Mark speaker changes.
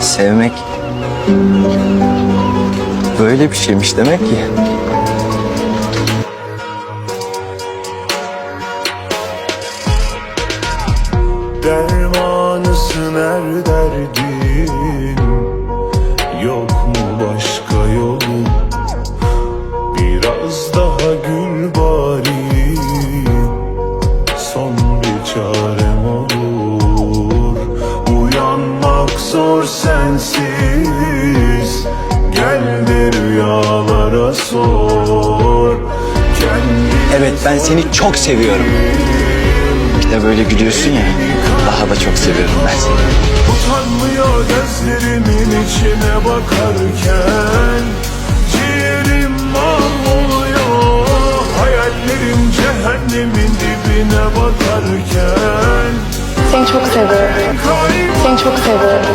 Speaker 1: Sevmek böyle bir şeymiş demek ki.
Speaker 2: Dermanısın her derdin. Yok mu başka yolu Biraz daha gül bari. Son bir çarem Zor sensiz Gel de rüyalara sor Kendini
Speaker 1: Evet ben seni çok seviyorum. Bir de böyle gülüyorsun ya. Daha da çok seviyorum ben seni.
Speaker 2: Utanmıyor gözlerimin içine bakarken Ciğerim mahvoluyor Hayallerim cehennemin dibine batarken
Speaker 3: Seni çok seviyorum. Seni çok seviyorum.